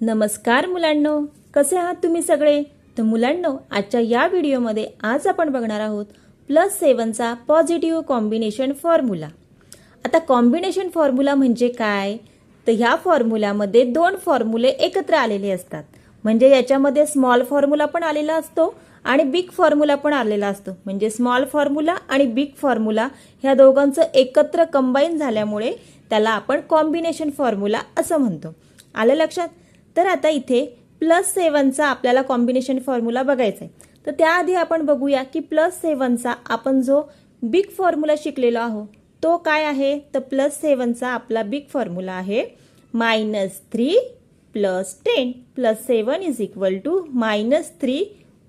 नमस्कार मुलांनो. कसे आहात तुम्ही सगळे? तर मुलांनो आजच्या या व्हिडिओमध्ये आज आपण बघणार आहोत प्लस सेवनचा पॉझिटिव्ह कॉम्बिनेशन फॉर्म्युला आता कॉम्बिनेशन फॉर्म्युला म्हणजे काय? तर ह्या फॉर्म्युल्यामध्ये दोन फॉर्म्युले एकत्र आलेले असतात. म्हणजे याच्यामध्ये स्मॉल फॉर्म्युला पण आलेला असतो आणि बिग फॉर्म्युला पण आलेला असतो. म्हणजे स्मॉल फॉर्म्युला आणि बिग फॉर्म्युला ह्या दोघांचं एकत्र कंबाईन झाल्यामुळे त्याला आपण कॉम्बिनेशन फॉर्म्युला असं म्हणतो. आलं लक्षात? तर आता इथे प्लस सेवनचा आपल्याला कॉम्बिनेशन फॉर्म्युला बघायचा आहे तर त्याआधी आपण बघूया की प्लस सेवनचा आपण जो बिग फॉर्म्युला शिकलेलो आहो तो काय आहे? तर प्लस सेवनचा आपला बिग फॉर्म्युला आहे minus three plus ten plus seven is equal to minus three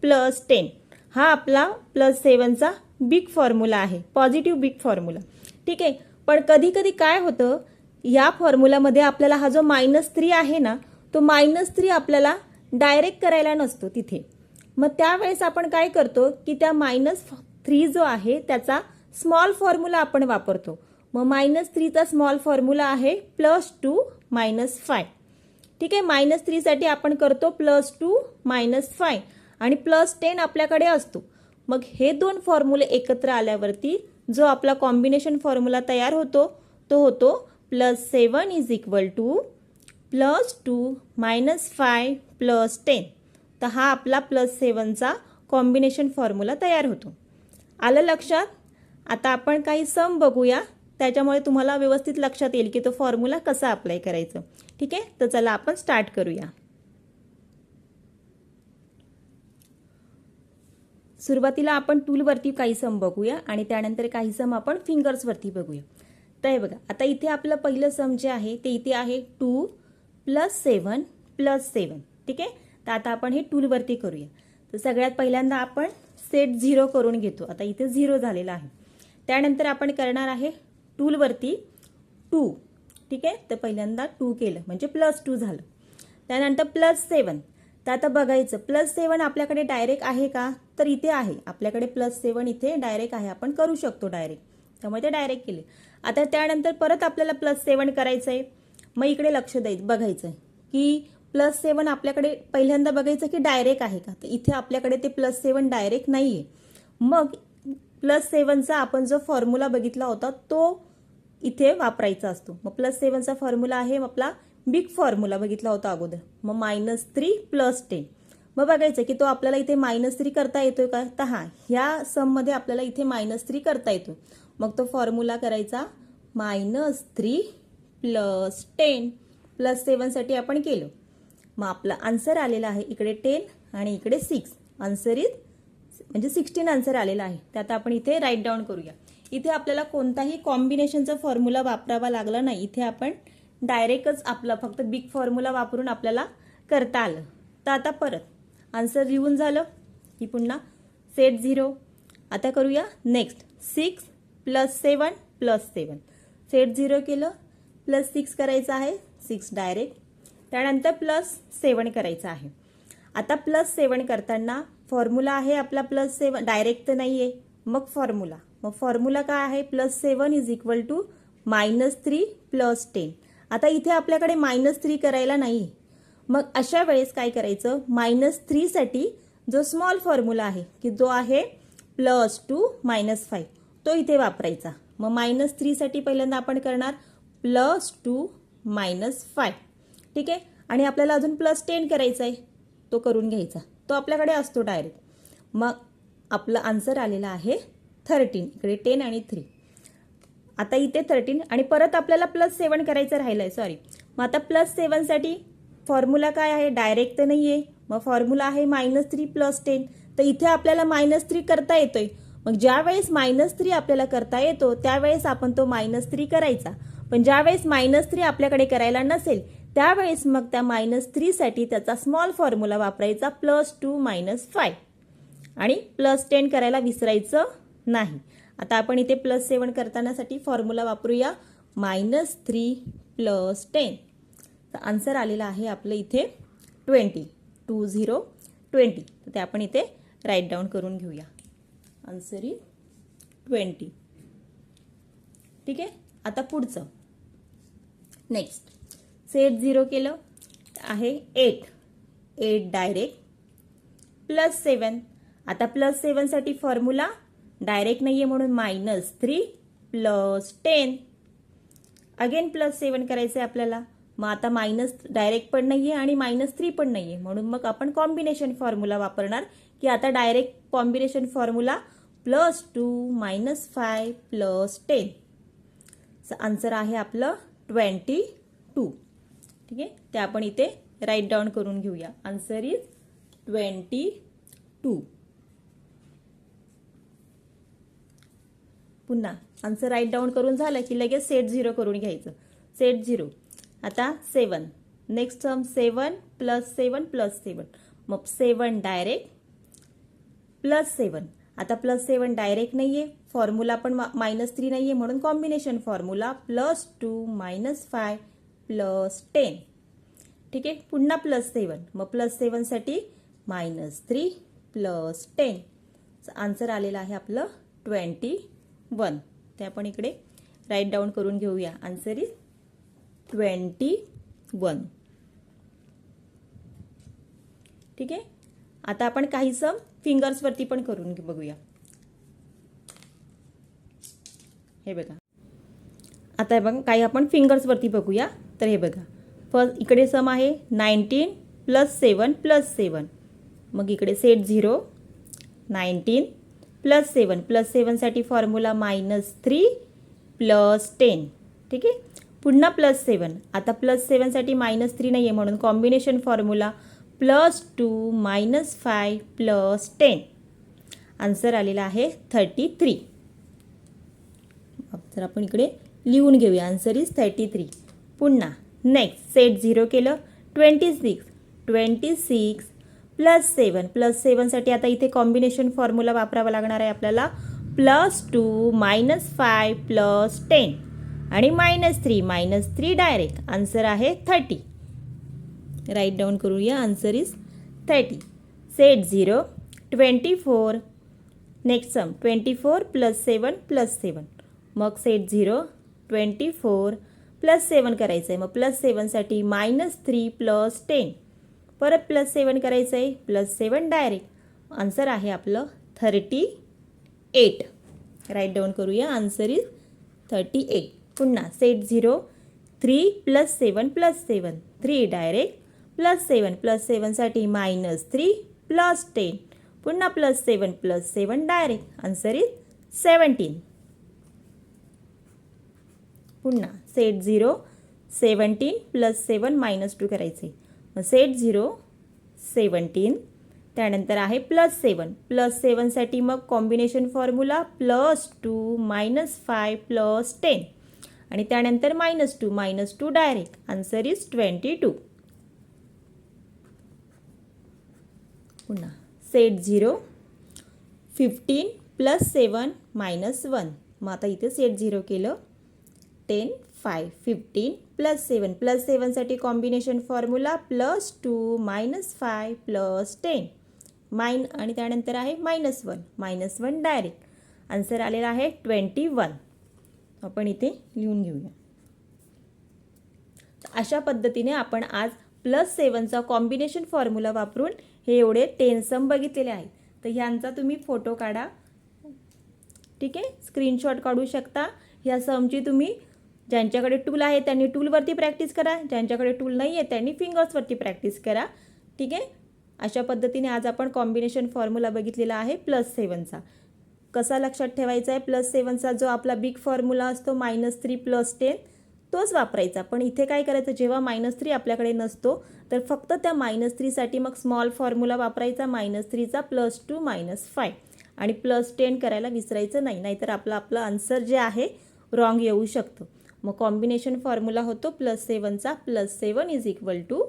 plus ten हा आपला प्लस सेवनचा बिग फॉर्म्युला आहे. पॉझिटिव्ह बिग फॉर्म्युला ठीक? आहे पण कधी कधी काय होतं या फॉर्म्युलामध्ये आपल्याला हा जो मायनस थ्री आहे ना तो मायनस थ्री आपल्याला डायरेक्ट करायला नसतो तिथे. मग त्यावेळेस आपण काय करतो की त्या मायनस थ्री जो आहे त्याचा स्मॉल फॉर्म्युला आपण वापरतो. मग मायनस थ्रीचा स्मॉल फॉर्म्युला आहे प्लस टू मायनस फाय ठीक आहे? मायनस थ्रीसाठी आपण करतो प्लस टू मायनस फाय आणि प्लस टेन आपल्याकडे असतो. मग हे दोन फॉर्म्युले एकत्र आल्यावरती जो आपला कॉम्बिनेशन फॉर्म्युला तयार होतो तो होतो plus seven is equal to plus two minus five plus ten. तर हा आपला प्लस सेवनचा कॉम्बिनेशन फॉर्म्युला तयार होतो. आलं लक्षात? आता आपण काही सम बघूया. त्याच्यामुळे तुम्हाला व्यवस्थित लक्षात येईल की तो फॉर्म्युला कसा अप्लाय करायचं. ठीक आहे? तर चला आपण स्टार्ट करूया. सुरुवातीला आपण टूलवरती काही सम बघूया आणि त्यानंतर काही सम आपण फिंगर्सवरती बघूया. तर हे बघा आता इथे आपलं पहिलं सम जे आहे ते इथे आहे two plus seven plus seven. ठीक आहे? तर आता आपण हे टूलवरती करूया. तर सगळ्यात पहिल्यांदा आपण सेट झिरो करून घेतो. आता इथे झिरो झालेला आहे. त्यानंतर आपण करणार आहे टूलवरती टू ठीक आहे? तर पहिल्यांदा टू केलं. म्हणजे प्लस टू झालं. त्यानंतर प्लस सेवन. तर आता बघायचं. प्लस सेवन आपल्याकडे डायरेक्ट आहे का? तर इथे आहे. आपल्याकडे प्लस सेवन इथे डायरेक्ट आहे. आपण करू शकतो डायरेक्ट त्यामुळे ते डायरेक्ट केले. आता त्यानंतर परत आपल्याला प्लस सेवन करायचं आहे मग इकडे लक्ष द्यायचं बघायचं आहे की प्लस सेवन आपल्याकडे पहिल्यांदा बघायचं की डायरेक्ट आहे का? तर इथे आपल्याकडे ते प्लस सेवन डायरेक्ट नाही आहे मग प्लस सेवनचा आपण जो फॉर्म्युला बघितला होता तो इथे वापरायचा असतो. मग प्लस सेवनचा फॉर्म्युला आहे आपला बिग फॉर्म्युला बघितला होता अगोदर. मग मायनस थ्री प्लस टेन मग बघायचं की तो आपल्याला इथे मायनस थ्री करता येतोय का? तर हा ह्या सममध्ये आपल्याला इथे मायनस थ्री करता येतो मग तो फॉर्म्युला करायचा minus three plus ten plus सेवनसाठी आपण केलं. मग आपला आन्सर आलेला आहे इकडे टेन आणि इकडे सिक्स. आन्सर इज म्हणजे सिक्स्टीन आन्सर आलेला आहे. तर आता आपण इथे राईट डाऊन करूया. इथे आपल्याला कोणताही कॉम्बिनेशनचा फॉर्म्युला वापरावा लागला नाही. इथे आपण डायरेक्टच आपला फक्त बिग फॉर्म्युला वापरून आपल्याला करता आलं. तर आता परत आन्सर लिहून झालं. की पुन्हा सेट झिरो. आता करूया next. Six plus seven plus seven. Set zero केलं. प्लस सिक्स करायचं आहे सिक्स डायरेक्ट. त्यानंतर प्लस सेवन करायचं आहे. आता प्लस सेवन करताना फॉर्म्युला आहे आपला प्लस सेवन डायरेक्ट तर नाही आहे मग फॉर्म्युला. मग फॉर्म्युला काय आहे? Plus seven is equal to minus three plus ten आता इथे आपल्याकडे मायनस थ्री करायला नाही. मग अशा वेळेस काय करायचं? मायनस थ्रीसाठी जो स्मॉल फॉर्म्युला आहे की जो आहे प्लस टू मायनस फाईव्ह तो इथे वापरायचा. मग मायनस थ्रीसाठी पहिल्यांदा आपण करणार प्लस टू मायनस फाय. ठीक आहे? आणि आपल्याला अजून प्लस टेन करायचा आहे तो करून घ्यायचा. तो आपल्याकडे असतो डायरेक्ट मग आपलं आन्सर आलेला आहे थर्टीन इकडे टेन आणि थ्री आता इथे थर्टीन आणि परत आपल्याला प्लस सेवन करायचं राहिलं आहे सॉरी मग आता प्लस सेवनसाठी फॉर्म्युला काय आहे? डायरेक्ट तर नाही आहे मग फॉर्म्युला आहे मायनस थ्री प्लस टेन तर इथे आपल्याला मायनस थ्री करता येतोय. मग ज्या वेळेस मायनस थ्री आपल्याला करता येतो त्यावेळेस आपण तो मायनस थ्री करायचा. पण ज्यावेळेस मायनस थ्री आपल्याकडे करायला नसेल त्यावेळेस मग त्या मायनस थ्रीसाठी त्याचा स्मॉल फॉर्म्युला वापरायचा प्लस टू मायनस फाय आणि प्लस टेन करायला विसरायचं नाही. आता आपण इथे प्लस सेवन करतानासाठी फॉर्म्युला वापरूया. मायनस थ्री प्लस टेन तर आन्सर आलेला आहे आपलं इथे ट्वेंटी टू झिरो ट्वेंटी तर ते आपण इथे राईट डाऊन करून घेऊया. आन्सर इज ट्वेंटी ठीक आहे? आता पुढचं. नेक्स्ट सेट झिरो केलं. आहे eight eight direct plus seven आता प्लस सेवनसाठी फॉर्म्युला डायरेक्ट नाही आहे म्हणून minus three plus ten again plus seven करायचं आहे आपल्याला. मग आता मायनस डायरेक्ट पण नाही आहे आणि मायनस थ्री पण नाही आहे म्हणून मग आपण कॉम्बिनेशन फॉर्म्युला वापरणार की आता direct combination formula plus two minus five plus ten answer आहे आपलं ट्वेंटी टू ठीक आहे? ते आपण इथे राईट डाऊन करून घेऊया. आन्सर इज ट्वेंटी टू पुन्हा आन्सर राईट डाऊन करून झालं की लगेच सेट झिरो करून घ्यायचं. सेट झिरो आता seven next term seven plus seven plus seven मग सेवन डायरेक्ट प्लस सेवन आता प्लस सेवन डायरेक्ट नाही आहे फॉर्म्युला पण मायनस थ्री नाही आहे म्हणून combination formula plus two minus five plus ten ठीक आहे? पुन्हा प्लस सेवन मग plus सेवनसाठी minus three plus ten answer आलेलं आहे आपलं ट्वेंटी वन ते आपण इकडे राईट डाऊन करून घेऊया. आन्सर इज ट्वेंटी वन ठीक आहे? आता आपण काही सम फिंगर्सवरती पण करून बघूया. हे बघा. आता हे बघा काही आपण फिंगर्सवरती बघूया. तर हे बघा. फर्स्ट इकडे सम आहे nineteen plus seven plus seven मग इकडे set zero nineteen plus seven plus सेवनसाठी formula minus three plus ten ठीक आहे? पुन्हा प्लस सेवन आता प्लस सेवनसाठी मायनस थ्री नाही आहे म्हणून combination formula plus two minus five plus ten. Answer आलेला आहे थर्टी थ्री. तर आपण इकडे लिहून घेऊया आन्सर इज थर्टी थ्री. पुन्हा नेक्स्ट सेट झिरो केलं twenty six twenty six plus seven. Plus सेवनसाठी आता इथे कॉम्बिनेशन फॉर्म्युला वापरावा लागणार आहे आपल्याला. Plus two minus five plus ten. आणि minus three minus three direct answer आहे थर्टी. राईट डाऊन करूया. Answer is thirty set zero twenty four next sum twenty four plus seven plus seven मग set zero twenty four plus seven करायचं आहे मग plus सेवनसाठी minus three plus ten परत plus seven करायचं आहे plus seven direct answer आहे आपलं थर्टी एट राईट डाऊन करूया. आन्सर इज थर्टी एट पुन्हा set zero three plus seven plus seven three direct plus seven plus सेवनसाठी minus three plus ten. पुन्हा plus seven plus seven direct. Answer is seventeen पुन्हा set zero seventeen plus seven minus two करायचे. मग set zero seventeen त्यानंतर आहे plus seven. Plus सेवनसाठी मग combination formula plus two minus five plus ten आणि त्यानंतर minus two minus two direct answer is twenty two पुन्हा. Set zero fifteen plus seven minus one मग आता इथे सेट झिरो केलं. Ten five fifteen plus seven plus सेवनसाठी combination formula plus two minus five plus ten mine आणि त्यानंतर आहे minus one minus one direct answer आलेला आहे ट्वेंटी वन आपण इथे लिहून घेऊया. अशा पद्धतीने आपण आज प्लस सेवनचा कॉम्बिनेशन फॉर्म्युला वापरून हे एवढे टेन सम बघितलेले आहेत. तर ह्यांचा तुम्ही फोटो काढा. ठीक आहे? स्क्रीनशॉट काढू शकता. ह्या समची तुम्ही ज्यांच्याकडे टूल आहे त्यांनी टूलवरती प्रॅक्टिस करा. ज्यांच्याकडे टूल नाही आहे त्यांनी फिंगर्सवरती प्रॅक्टिस करा. ठीक आहे? अशा पद्धतीने आज आपण कॉम्बिनेशन फॉर्म्युला बघितलेला आहे प्लस सेवनचा कसा लक्षात ठेवायचा आहे? प्लस सेवनचा जो आपला बिग फॉर्म्युला असतो मायनस थ्री प्लस टेन तोच वापरायचा. पण इथे काय करायचं? जेव्हा मायनस थ्री आपल्याकडे नसतो तर फक्त त्या मायनस थ्रीसाठी मग स्मॉल फॉर्म्युला वापरायचा मायनस थ्रीचा प्लस टू मायनस फाय आणि प्लस टेन करायला विसरायचं नाही नाहीतर आपलं आपलं आन्सर जे आहे रॉंग येऊ शकतं. मग कॉम्बिनेशन फॉर्म्युला होतो plus सेवनचा plus seven is equal to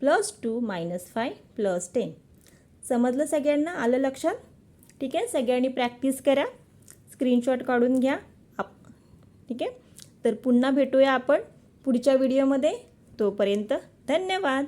plus two minus five plus ten समजलं सगळ्यांना? आलं लक्षात? ठीक आहे? सगळ्यांनी प्रॅक्टिस करा. स्क्रीनशॉट काढून घ्या. आप ठीक आहे? तर पुन्हा भेटूया आपण पुढच्या व्हिडिओमध्ये. तोपर्यंत धन्यवाद.